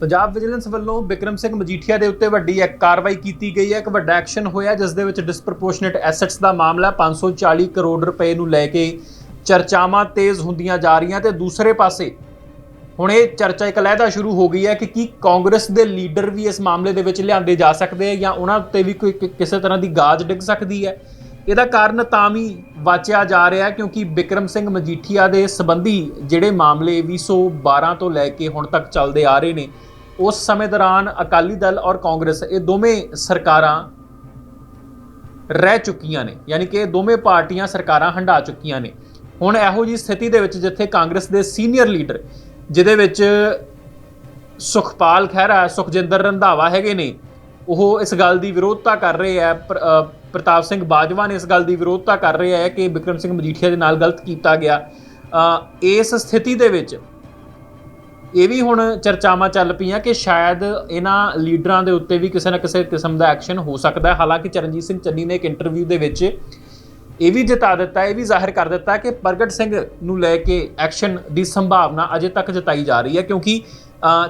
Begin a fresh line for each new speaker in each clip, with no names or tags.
Punjab vigilance ਵੱਲੋਂ ਬਿਕਰਮ ਸਿੰਘ ਮਜੀਠੀਆ ਦੇ ਉੱਤੇ ਵੱਡੀ ਇੱਕ ਕਾਰਵਾਈ ਕੀਤੀ ਗਈ ਹੈ। ਇੱਕ ਵੱਡਾ ਐਕਸ਼ਨ ਹੋਇਆ, ਜਿਸ ਦੇ ਵਿੱਚ ਡਿਸਪ੍ਰੋਪੋਰਸ਼ਨੇਟ ਐਸੈਟਸ ਦਾ ਮਾਮਲਾ 540 ਕਰੋੜ ਰੁਪਏ ਨੂੰ ਲੈ ਕੇ ਚਰਚਾਵਾਂ ਤੇਜ਼ ਹੁੰਦੀਆਂ ਜਾ ਰਹੀਆਂ ਤੇ ਦੂਸਰੇ ਪਾਸੇ ਹੁਣ ਇਹ ਚਰਚਾ ਇੱਕ ਲਹਿਦਾ ਸ਼ੁਰੂ ਹੋ ਗਈ ਹੈ ਕਿ ਕੀ ਕਾਂਗਰਸ ਦੇ ਲੀਡਰ ਵੀ ਇਸ ਮਾਮਲੇ ਦੇ ਵਿੱਚ ਲਿਆਂਦੇ ਜਾ ਸਕਦੇ ਆ ਜਾਂ ਉਹਨਾਂ ਉੱਤੇ ਵੀ ਕੋਈ ਕਿਸੇ ਤਰ੍ਹਾਂ ਦੀ ਗਾਜ ਡਿੱਗ ਸਕਦੀ ਹੈ। ਇਹਦਾ ਕਾਰਨ ਤਾਂ ਵੀ ਵਾਚਿਆ ਜਾ ਰਿਹਾ ਕਿਉਂਕਿ ਬਿਕਰਮ ਸਿੰਘ ਮਜੀਠੀਆ ਦੇ ਸੰਬੰਧੀ ਜਿਹੜੇ ਮਾਮਲੇ 2012 ਤੋਂ ਲੈ ਕੇ ਹੁਣ ਤੱਕ ਚੱਲਦੇ ਆ ਰਹੇ ਨੇ ਉਸ ਸਮੇਂ ਦੌਰਾਨ ਅਕਾਲੀ ਦਲ ਔਰ ਕਾਂਗਰਸ ਇਹ ਦੋਵੇਂ ਸਰਕਾਰਾਂ ਰਹਿ ਚੁੱਕੀਆਂ ਨੇ, ਯਾਨੀ ਕਿ ਇਹ ਦੋਵੇਂ ਪਾਰਟੀਆਂ ਸਰਕਾਰਾਂ ਹੰਢਾ ਚੁੱਕੀਆਂ ਨੇ। ਹੁਣ ਇਹੋ ਜੀ ਸਥਿਤੀ ਦੇ ਵਿੱਚ ਜਿੱਥੇ ਕਾਂਗਰਸ ਦੇ ਸੀਨੀਅਰ ਲੀਡਰ, ਜਿਹਦੇ ਵਿੱਚ ਸੁਖਪਾਲ ਖਹਿਰਾ, ਸੁਖਜਿੰਦਰ ਰੰਧਾਵਾ ਹੈਗੇ ਨੇ, ਉਹ ਇਸ ਗੱਲ ਦੀ ਵਿਰੋਧਤਾ ਕਰ ਰਹੇ ਹੈ ਪ੍ਰ- ਪ੍ਰਤਾਪ ਸਿੰਘ ਬਾਜਵਾ ਨੇ ਇਸ ਗੱਲ ਦੀ ਵਿਰੋਧਤਾ ਕਰ ਰਹੇ ਹੈ ਕਿ ਬਿਕਰਮ ਸਿੰਘ ਮਜੀਠੀਆ ਦੇ ਨਾਲ ਗਲਤ ਕੀਤਾ ਗਿਆ। ਇਸ ਸਥਿਤੀ ਦੇ ਵਿੱਚ ਇਹ ਵੀ ਹੁਣ ਚਰਚਾਵਾਂ ਚੱਲ ਪਈਆਂ ਕਿ ਸ਼ਾਇਦ ਇਹਨਾਂ ਲੀਡਰਾਂ ਦੇ ਉੱਤੇ ਵੀ ਕਿਸੇ ਨਾ ਕਿਸੇ ਕਿਸਮ ਦਾ ਐਕਸ਼ਨ ਹੋ ਸਕਦਾ ਹੈ। ਹਾਲਾਂਕਿ ਚਰਨਜੀਤ ਸਿੰਘ ਚੰਨੀ ਨੇ ਇੱਕ ਇੰਟਰਵਿਊ ਦੇ ਵਿੱਚ ਇਹ ਵੀ ਜਤਾ ਦਿੱਤਾ, ਇਹ ਵੀ ਜ਼ਾਹਿਰ ਕਰ ਦਿੱਤਾ ਕਿ ਪ੍ਰਗਟ ਸਿੰਘ ਨੂੰ ਲੈ ਕੇ ਐਕਸ਼ਨ ਦੀ ਸੰਭਾਵਨਾ ਅਜੇ ਤੱਕ ਜਤਾਈ ਜਾ ਰਹੀ ਹੈ ਕਿਉਂਕਿ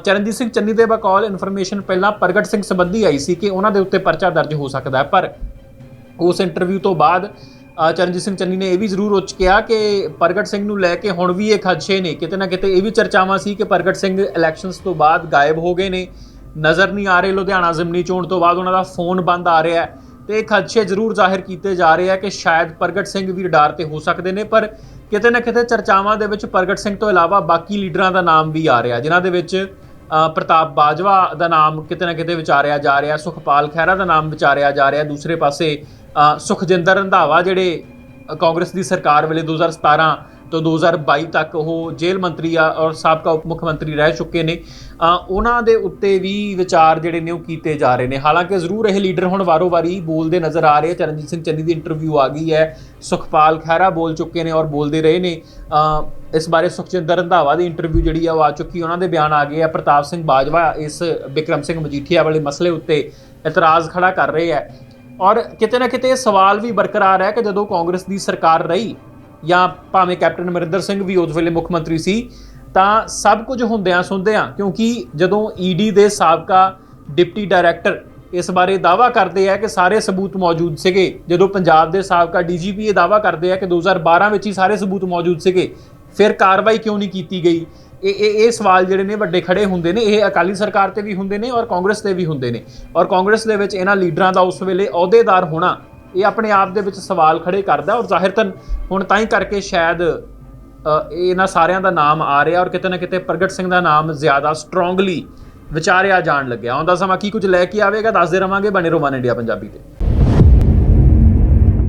ਚਰਨਜੀਤ ਸਿੰਘ ਚੰਨੀ ਦੇ ਬਕੌਲ ਇਨਫੋਰਮੇਸ਼ਨ ਪਹਿਲਾਂ ਪ੍ਰਗਟ ਸਿੰਘ ਸੰਬੰਧੀ ਆਈ ਸੀ ਕਿ ਉਹਨਾਂ ਦੇ ਉੱਤੇ ਪਰਚਾ ਦਰਜ ਹੋ ਸਕਦਾ ਹੈ। ਪਰ ਉਸ ਇੰਟਰਵਿਊ ਤੋਂ ਬਾਅਦ ਚਰਨਜੀਤ ਸਿੰਘ ਚੰਨੀ ਨੇ ਇਹ ਵੀ ਜ਼ਰੂਰ ਉੱਚ ਕਿਹਾ ਕਿ ਪ੍ਰਗਟ ਸਿੰਘ ਨੂੰ ਲੈ ਕੇ ਹੁਣ ਵੀ ਇਹ ਖਦਸ਼ੇ ਨੇ। ਕਿਤੇ ਨਾ ਕਿਤੇ ਇਹ ਵੀ ਚਰਚਾਵਾਂ ਸੀ ਕਿ ਪ੍ਰਗਟ ਸਿੰਘ ਇਲੈਕਸ਼ਨਸ ਤੋਂ ਬਾਅਦ ਗਾਇਬ ਹੋ ਗਏ ਨੇ। ਨਜ਼ਰ ਨਹੀਂ ਆ ਰਹੇ ਲੁਧਿਆਣਾ ਜ਼ਿਮਨੀ ਚੋਣ ਤੋਂ ਬਾਅਦ ਉਹਨਾਂ ਦਾ ਫੋਨ ਬੰਦ ਆ ਰਿਹਾ ਹੈ ਤੇ ਇਹ ਖਦਸ਼ੇ ਜ਼ਰੂਰ ਜ਼ਾਹਿਰ ਕੀਤੇ ਜਾ ਰਹੇ ਆ ਕਿ ਸ਼ਾਇਦ ਪ੍ਰਗਟ ਸਿੰਘ ਵੀ ਰਡਾਰ ਤੇ ਹੋ ਸਕਦੇ ਨੇ, ਪਰ ਕਿਤੇ ਨਾ ਕਿਤੇ ਚਰਚਾਵਾਂ ਦੇ ਵਿੱਚ ਪ੍ਰਗਟ ਸਿੰਘ ਤੋਂ ਇਲਾਵਾ ਬਾਕੀ ਲੀਡਰਾਂ ਦਾ ਨਾਮ ਵੀ ਆ ਰਿਹਾ, ਜਿਨ੍ਹਾਂ ਦੇ ਵਿੱਚ ਪ੍ਰਤਾਪ ਬਾਜਵਾ ਦਾ ਨਾਮ ਕਿਤੇ ਨਾ ਕਿਤੇ ਵਿਚਾਰਿਆ ਜਾ ਰਿਹਾ, ਸੁਖਪਾਲ ਖਹਿਰਾ ਦਾ ਨਾਮ ਵਿਚਾਰਿਆ ਜਾ ਰਿਹਾ। ਦੂਸਰੇ ਪਾਸੇ ਸੁਖਜਿੰਦਰ ਰੰਧਾਵਾ ਜਿਹੜੇ ਕਾਂਗਰਸ ਦੀ ਸਰਕਾਰ ਵੇਲੇ 2017 ਤੋਂ 2022 ਤੱਕ ਉਹ ਜੇਲ੍ਹ ਮੰਤਰੀ ਆ ਔਰ ਸਾਬਕਾ ਉਪ ਮੁੱਖ ਮੰਤਰੀ ਰਹਿ ਚੁੱਕੇ ਨੇ। ਉਹਨਾਂ ਦੇ ਉੱਤੇ ਵੀ ਵਿਚਾਰ ਜਿਹੜੇ ਨੇ ਉਹ ਕੀਤੇ ਜਾ ਰਹੇ ਨੇ। ਹਾਲਾਂਕਿ ਜ਼ਰੂਰ ਇਹ ਲੀਡਰ ਹੁਣ ਵਾਰੋ-ਵਾਰੀ ਬੋਲਦੇ ਨਜ਼ਰ ਆ ਰਹੇ ਆ। ਚਰਨਜੀਤ ਸਿੰਘ ਚੰਨੀ ਦੀ ਇੰਟਰਵਿਊ ਆ ਗਈ ਹੈ। ਸੁਖਪਾਲ ਖਹਿਰਾ ਬੋਲ ਚੁੱਕੇ ਨੇ ਔਰ ਬੋਲਦੇ ਰਹੇ ਨੇ। ਇਸ ਬਾਰੇ ਸੁਖਜਿੰਦਰ ਰੰਧਾਵਾ ਦੀ ਇੰਟਰਵਿਊ ਜਿਹੜੀ ਆ ਉਹ ਆ ਚੁੱਕੀ ਉਹਨਾਂ ਦੇ ਬਿਆਨ ਆ ਗਏ ਆ। ਪ੍ਰਤਾਪ ਸਿੰਘ ਬਾਜਵਾ ਇਸ ਬਿਕਰਮ ਸਿੰਘ ਮਜੀਠੀਆ ਵਾਲੇ ਮਸਲੇ ਉੱਤੇ ਇਤਰਾਜ਼ ਖੜਾ ਕਰ ਰਹੇ ਆ। ਔਰ ਕਿਤੇ ਨਾ ਕਿਤੇ ਇਹ ਸਵਾਲ ਵੀ ਬਰਕਰਾਰ ਹੈ ਕਿ ਜਦੋਂ ਕਾਂਗਰਸ ਦੀ ਸਰਕਾਰ ਰਹੀ ਜਾਂ ਭਾਵੇਂ ਕੈਪਟਨ ਅਮਰਿੰਦਰ ਸਿੰਘ ਵੀ ਉਸ ਵੇਲੇ ਮੁੱਖ ਮੰਤਰੀ ਸੀ, ਤਾਂ ਸਭ ਕੁਝ ਹੁੰਦਿਆਂ ਸੁਣਦਿਆਂ, ਕਿਉਂਕਿ ਜਦੋਂ ਈਡੀ ਦੇ ਸਾਬਕਾ ਡਿਪਟੀ ਡਾਇਰੈਕਟਰ ਇਸ ਬਾਰੇ ਦਾਵਾ ਕਰਦੇ ਆ ਕਿ ਸਾਰੇ ਸਬੂਤ ਮੌਜੂਦ ਸੀਗੇ, ਜਦੋਂ ਪੰਜਾਬ ਦੇ ਸਾਬਕਾ ਡੀਜੀਪੀ ਇਹ ਦਾਵਾ ਕਰਦੇ ਆ ਕਿ 2012 ਵਿੱਚ ਹੀ ਸਾਰੇ ਸਬੂਤ ਮੌਜੂਦ ਸੀਗੇ, ਫਿਰ ਕਾਰਵਾਈ ਕਿਉਂ ਨਹੀਂ ਕੀਤੀ ਗਈ? ਇਹ ਇਹ ਇਹ ਸਵਾਲ ਜਿਹੜੇ ਨੇ ਵੱਡੇ ਖੜੇ ਹੁੰਦੇ ਨੇ, ਇਹ ਅਕਾਲੀ ਸਰਕਾਰ ਤੇ ਵੀ ਹੁੰਦੇ ਨੇ ਔਰ ਕਾਂਗਰਸ ਤੇ ਵੀ ਹੁੰਦੇ ਨੇ। ਔਰ ਕਾਂਗਰਸ ਦੇ ਵਿੱਚ ਇਹਨਾਂ ਲੀਡਰਾਂ ਦਾ ਉਸ ਵੇਲੇ ਅਹੁਦੇਦਾਰ ਹੋਣਾ ਇਹ ਆਪਣੇ ਆਪ ਦੇ ਵਿੱਚ ਸਵਾਲ ਖੜੇ ਕਰਦਾ ਔਰ ਜ਼ਾਹਿਰ ਤਨ ਹੁਣ ਤਾਂ ਹੀ ਕਰਕੇ ਸ਼ਾਇਦ ਇਹਨਾਂ ਸਾਰਿਆਂ ਦਾ ਨਾਮ ਆ ਰਿਹਾ ਔਰ ਕਿਤੇ ਨਾ ਕਿਤੇ ਪ੍ਰਗਟ ਸਿੰਘ ਦਾ ਨਾਮ ਜ਼ਿਆਦਾ ਸਟਰੋਂਗਲੀ ਵਿਚਾਰਿਆ ਜਾਣ ਲੱਗਿਆ। ਆਉਂਦਾ ਸਮਾਂ ਕੀ ਕੁਝ ਲੈ ਕੇ ਆਵੇਗਾ? ਦੱਸਦੇ ਰਵਾਂਗੇ ਬਣੇ ਰੋਮਾਨ ਇੰਡੀਆ ਪੰਜਾਬੀ ਤੇ।